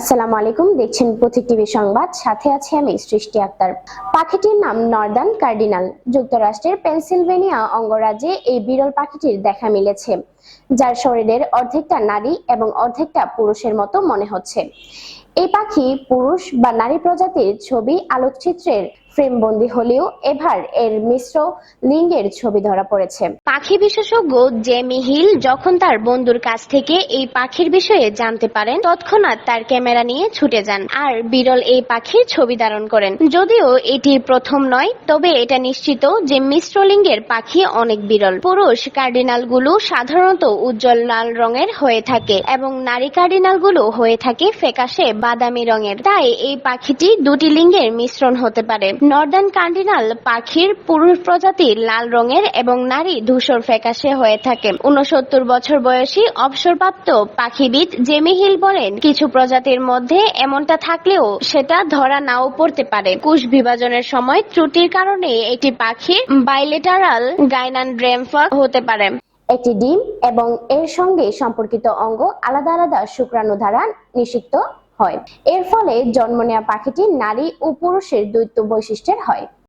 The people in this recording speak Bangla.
আসসালামু আলাইকুম। দেখছেন পথিক টিভি সংবাদ। সাথে আছে আমি সৃষ্টি আক্তার। পাখিটির নাম নর্দার্ন কার্ডিনাল। যুক্তরাষ্ট্রের পেনসিলভেনিয়া অঙ্গরাজ্যে এই বিরল পাখিটির দেখা মিলেছে, যার শরীরের অর্ধেকটা নারী এবং অর্ধেকটা পুরুষের মতো মনে হচ্ছে। এই পাখি পুরুষ বা নারী প্রজাতির ছবি, আলোকচিত্রের ফ্রেমবন্দি হলেও এবার এর মিশ্র লিঙ্গের ছবি ধরা পড়েছে। পাখি বিশেষজ্ঞ জেমি হিল যখন তার বন্ধুর কাছ থেকে এই পাখির বিষয়ে জানতে পারেন, তৎক্ষণাৎ তার ক্যামেরা নিয়ে ছুটে যান আর বিরল এই পাখির ছবি ধারণ করেন। যদিও এটি প্রথম নয়, তবে এটা নিশ্চিত যে মিশ্র লিঙ্গের পাখি অনেক বিরল। পুরুষ কার্ডিনালগুলো সাধারণত উজ্জ্বল লাল রঙের হয়ে থাকে এবং নারী কার্ডিনালগুলো হয়ে থাকে ফ্যাকাশে বাদামি রঙের। তাই এই পাখিটি দুটি লিঙ্গের মিশ্রণ হতে পারে। নর্দার্ন কার্ডিনাল পাখির পুরুষ প্রজাতি লাল রঙের এবং নারী ধূসর ফ্যাকাশে হয়ে থাকে। উনসত্তর বছর বয়সী অবসরপ্রাপ্ত পাখিবিদ জেমি হিল বলেন, কিছু প্রজাতির মধ্যে এমনটা থাকলেও সেটা ধরা নাও পড়তে পারে। কুশ বিভাজনের সময় ত্রুটির কারণে একটি পাখি বাইলেটারাল গাইনান্ড্রেমফা হতে পারে। একটি ডিম এবং এর সঙ্গে সম্পর্কিত অঙ্গ আলাদা আলাদা শুক্রাণু দ্বারা নিষিক্ত। হয়। এর ফলে জন্ম নেওয়া পাখিটি নারী ও পুরুষের দ্বৈত বৈশিষ্ট্যের হয়।